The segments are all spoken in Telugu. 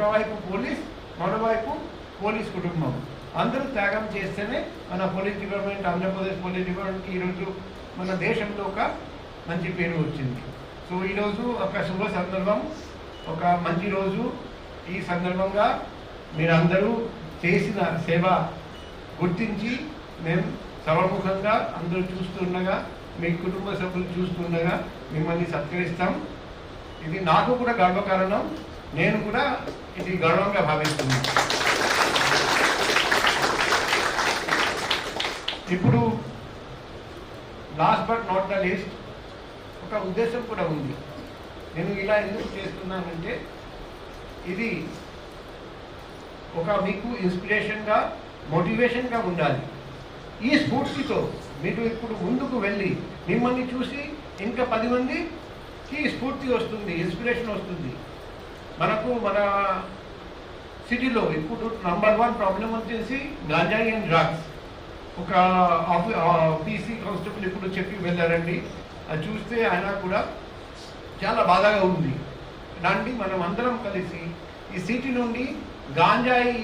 ఒకవైపు పోలీస్ మరోవైపు పోలీస్ కుటుంబం. అందరూ త్యాగం చేస్తేనే మన పోలీస్ డిపార్ట్మెంట్ ఆంధ్రప్రదేశ్ పోలీస్ డిపార్ట్మెంట్కి ఈరోజు మన దేశంలో ఒక మంచి పేరు వచ్చింది. సో ఈరోజు ఒక శుభ సందర్భం ఒక మంచి రోజు. ఈ సందర్భంగా మీరందరూ చేసిన సేవ గుర్తించి మేము సర్వముఖంగా అందరూ చూస్తుండగా మీ కుటుంబ సభ్యులు చూస్తుండగా మిమ్మల్ని సత్కరిస్తాం. ఇది నాకు కూడా గర్వకారణం. నేను కూడా ఇది గౌరవంగా భావిస్తున్నాను ఇప్పుడు last but not the least ఒక ఉద్దేశం కూడా ఉంది. నేను ఇలా ఎందుకు చేస్తున్నానంటే ఇది ఒక మీకు ఇన్స్పిరేషన్గా మోటివేషన్గా ఉండాలి. ఈ స్ఫూర్తితో మీరు ఇప్పుడు ముందుకు వెళ్ళి మిమ్మల్ని చూసి ఇంకా పది మందికి స్ఫూర్తి వస్తుంది ఇన్స్పిరేషన్ వస్తుంది. మనకు మన సిటీలో ఇప్పుడు నంబర్ వన్ ప్రాబ్లం వచ్చేసి గాంజాయి అండ్ డ్రగ్స్ ఒక పీసీ కానిస్టేబుల్ ఇప్పుడు చెప్పి వెళ్ళారండి. అది చూస్తే ఆయన కూడా చాలా బాధగా ఉంది. దాన్ని మనం అందరం కలిసి ఈ సిటీ నుండి గాంజాయి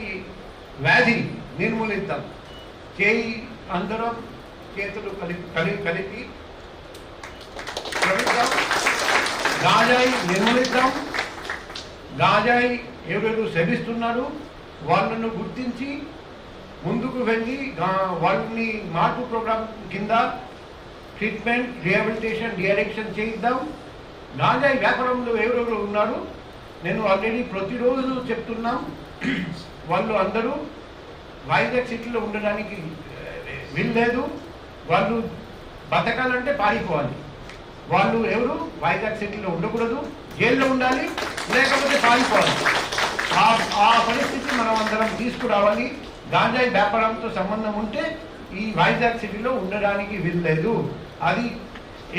వ్యాధి నిర్మూలిద్దాం. చేయి అందరం చేతులు కలిపి కలిపి కలిపి గాంజాయి నిర్మూలిద్దాం. గాంజాయి ఎవరెవరు సేవిస్తున్నారు వాళ్ళను గుర్తించి ముందుకు వెళ్ళి వాళ్ళని మార్పు ప్రోగ్రాం కింద ట్రీట్మెంట్ రిహాబిలిటేషన్ డిఅడిక్షన్ చేయిద్దాం. గాంజాయి వ్యాపారంలో ఎవరెవరు ఉన్నారు. నేను ఆల్రెడీ ప్రతిరోజు చెప్తున్నాం. వాళ్ళు అందరూ వైజాగ్ సిటీలో ఉండడానికి వీల్లేదు. వాళ్ళు బతకాలంటే పారిపోవాలి. వాళ్ళు ఎవరు? వైజాగ్ సిటీలో ఉండకూడదు. జైల్లో ఉండాలి. లేకపోతే పారిపోవాలి ఆ ఆ పరిస్థితి మనం అందరం తీసుకురావాలి. గాంజాయి వ్యాపారంతో సంబంధం ఉంటే ఈ వైజాగ్ సిటీలో ఉండడానికి వీల్లేదు. అది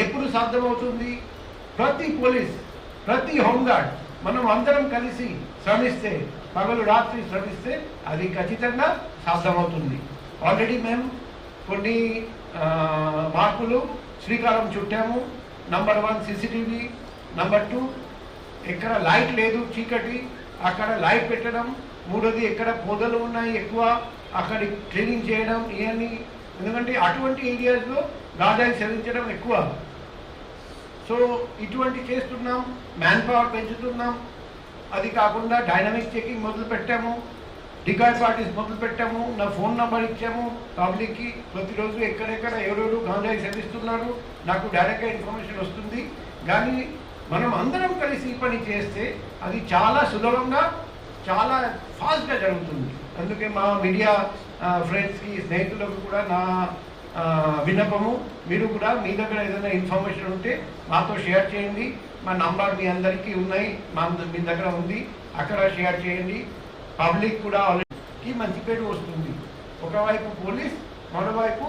ఎప్పుడు సాధ్యమవుతుంది? ప్రతి పోలీస్ ప్రతి హోంగార్డ్ మనం అందరం కలిసి శ్రమిస్తే పగలు రాత్రి శ్రమిస్తే అది ఖచ్చితంగా సాధ్యమవుతుంది. ఆల్రెడీ మేము కొన్ని మార్పులు శ్రీకారం చుట్టాము. Number one CCTV number two ఎక్కడ లైట్ లేదు చీకటి అక్కడ లైట్ పెట్టడం మూడోది ఎక్కడ పొదలు ఉన్నాయి ఎక్కువ అక్కడ క్లీనింగ్ చేయడం ఇవన్నీ. ఎందుకంటే అటువంటి ఏరియాస్లో గాజాయి సేవించడం ఎక్కువ. సో ఇటువంటి చేస్తున్నాం మ్యాన్ పవర్ పెంచుతున్నాం. అది కాకుండా డైనమిక్ చెకింగ్ మొదలు పెట్టాము. డికాయ్ పార్టీస్ మొదలు పెట్టాము. నా ఫోన్ నంబర్ ఇచ్చాము పబ్లిక్కి ప్రతిరోజు ఎక్కడెక్కడ ఎవరెవరు గాంజాయి సేవిస్తున్నారు నాకు డైరెక్ట్గా ఇన్ఫర్మేషన్ వస్తుంది. కానీ మనం అందరం కలిసి పని చేస్తే అది చాలా సులభంగా చాలా ఫాస్ట్గా జరుగుతుంది. అందుకే మా మీడియా ఫ్రెండ్స్కి స్నేహితులకు కూడా నా విన్నపము. మీరు కూడా మీ దగ్గర ఏదైనా ఇన్ఫర్మేషన్ ఉంటే మాతో షేర్ చేయండి. మా నంబర్ మీ అందరికీ ఉన్నాయి. మా మీ దగ్గర ఉంది. అక్కడ షేర్ చేయండి. పబ్లిక్ కూడా ఆల్రెడీ మంచి పేరు వస్తుంది. ఒకవైపు పోలీస్ మరోవైపు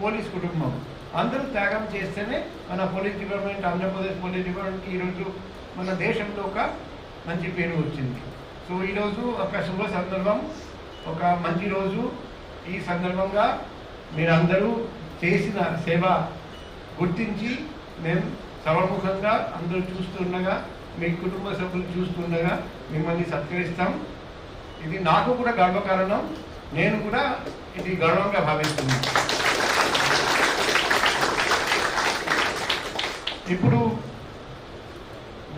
పోలీస్ కుటుంబం. అందరూ త్యాగం చేస్తేనే మన పోలీస్ డిపార్ట్మెంట్ ఆంధ్రప్రదేశ్ పోలీస్ డిపార్ట్మెంట్కి ఈరోజు మన దేశంలో ఒక మంచి పేరు వచ్చింది. సో ఈరోజు ఒక శుభ సందర్భం ఒక మంచి రోజు. ఈ సందర్భంగా మీరందరూ చేసిన సేవ గుర్తించి మేము సర్వముఖంగా అందరూ చూస్తుండగా మీ కుటుంబ సభ్యులు చూస్తుండగా మిమ్మల్ని సత్కరిస్తాం. ఇది నాకు కూడా గర్వకారణం నేను కూడా ఇది గర్వంగా భావిస్తున్నాను. ఇప్పుడు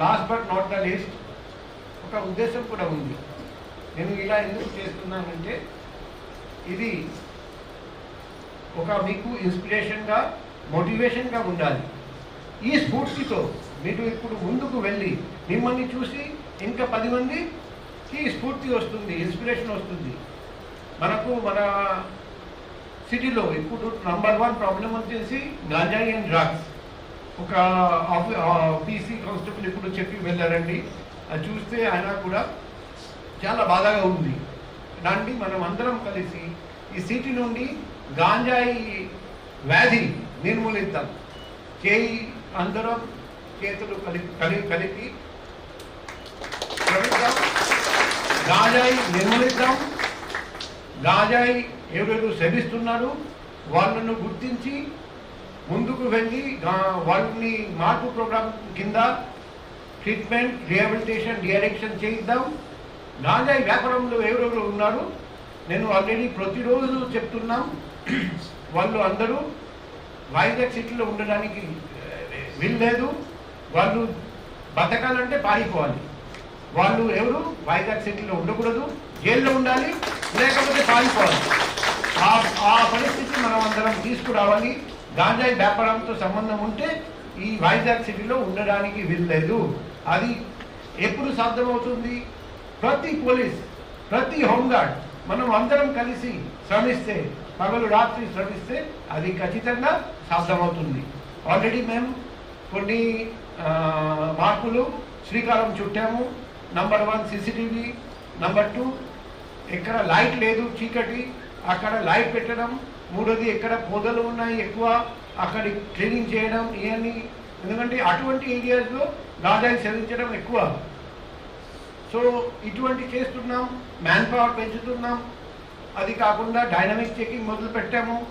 last but not the least ఒక ఉద్దేశం కూడా ఉంది. నేను ఇలా ఎందుకు చేస్తున్నానంటే ఇది ఒక మీకు ఇన్స్పిరేషన్గా మోటివేషన్గా ఉండాలి. ఈ స్ఫూర్తితో మీరు ఇప్పుడు ముందుకు వెళ్ళి మిమ్మల్ని చూసి ఇంకా పది మందికి స్ఫూర్తి వస్తుంది ఇన్స్పిరేషన్ వస్తుంది. మనకు మన సిటీలో ఇప్పుడు నంబర్ వన్ ప్రాబ్లం వచ్చేసి గాంజాయి అండ్ డ్రగ్స్ ఒక పీసీ కానిస్టేబుల్ ఇప్పుడు చెప్పి వెళ్ళారండి. అది చూస్తే ఆయన కూడా చాలా బాధగా ఉంది. దాన్ని మనం అందరం కలిసి ఈ సిటీ నుండి గాంజాయి వ్యాధి నిర్మూలిద్దాం. చేయి అందరం చేతులు కలిపి కలి కలిపి ప్రభుత్వం గాంజాయి నిర్మూలిద్దాం. గాంజాయి ఎవరెవరు శ్రమిస్తున్నారు వాళ్ళను గుర్తించి ముందుకు వెళ్ళి వాళ్ళని మార్పు ప్రోగ్రాం కింద ట్రీట్మెంట్ రిహాబిలిటేషన్ డిఅడిక్షన్ చేయిద్దాం. గాంజాయి వ్యాపారంలో ఎవరెవరు ఉన్నారు? నేను ఆల్రెడీ ప్రతిరోజు చెప్తున్నాం. వాళ్ళు అందరూ వైజాగ్ సిటీలో ఉండడానికి వీల్లేదు. వాళ్ళు బతకాలంటే పారిపోవాలి. వాళ్ళు ఎవరు? వైజాగ్ సిటీలో ఉండకూడదు. జైల్లో ఉండాలి లేకపోతే పారిపోవాలి. ఆ ఆ పరిస్థితి మనం అందరం తీసుకురావాలి. గాంజాయి వ్యాపారంతో సంబంధం ఉంటే ఈ వైజాగ్ సిటీలో ఉండడానికి వీల్లేదు. అది ఎప్పుడు సాధ్యమవుతుంది? ప్రతి పోలీస్ ప్రతి హోంగార్డ్ మనం అందరం కలిసి శ్రమిస్తే పగలు రాత్రి శ్రమిస్తే అది ఖచ్చితంగా సాధ్యమవుతుంది. ఆల్రెడీ మేము కొన్ని మార్పులు శ్రీకారం చుట్టాము. Number one CCTV number two ఎక్కడ లైట్ లేదు చీకటి అక్కడ లైట్ పెట్టడం మూడోది ఎక్కడ పొదలు ఉన్నాయి ఎక్కువ? అక్కడ క్లీనింగ్ చేయడం ఇవన్నీ ఎందుకంటే అటువంటి ఏరియాస్లో గాజాయి సేవించడం ఎక్కువ. సో ఇటువంటి చేస్తున్నాం మ్యాన్ పవర్ పెంచుతున్నాం. అది కాకుండా డైనమిక్ చెకింగ్ మొదలు పెట్టాము.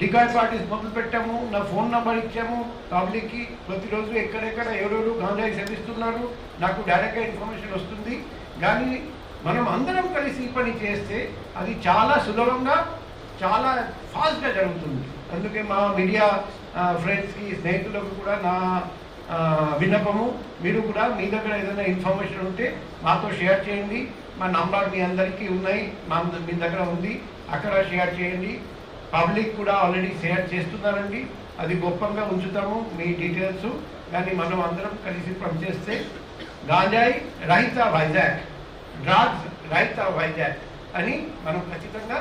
డికాయ్ పార్టీస్ మొదలు పెట్టాము. నా ఫోన్ నంబర్ ఇచ్చాము. పబ్లిక్కి ప్రతిరోజు ఎక్కడెక్కడ ఎవరెవరు గాంజాయి సేవిస్తున్నారు. నాకు డైరెక్ట్గా ఇన్ఫర్మేషన్ వస్తుంది. కానీ మనం అందరం కలిసి ఈ పని చేస్తే అది చాలా సులభంగా చాలా ఫాస్ట్గా జరుగుతుంది. అందుకే మా మీడియా ఫ్రెండ్స్కి స్నేహితులకు కూడా నా విన్నపము. మీరు కూడా మీ దగ్గర ఏదైనా ఇన్ఫర్మేషన్ ఉంటే మాతో షేర్ చేయండి. మా నంబర్ మీ అందరికీ ఉన్నాయి. మా మీ దగ్గర ఉంది. అక్కడ షేర్ చేయండి. పబ్లిక్ కూడా ఆల్రెడీ షేర్ చేస్తున్నారండి. అది గొప్పంగా ఉంచుతాము మీ డీటెయిల్స్. కానీ మనం అందరం కలిసి పనిచేస్తే గాంజాయి రహిత వైజాగ్ డ్రాగ్స్ రహిత వైజాగ్ అని మనం ఖచ్చితంగా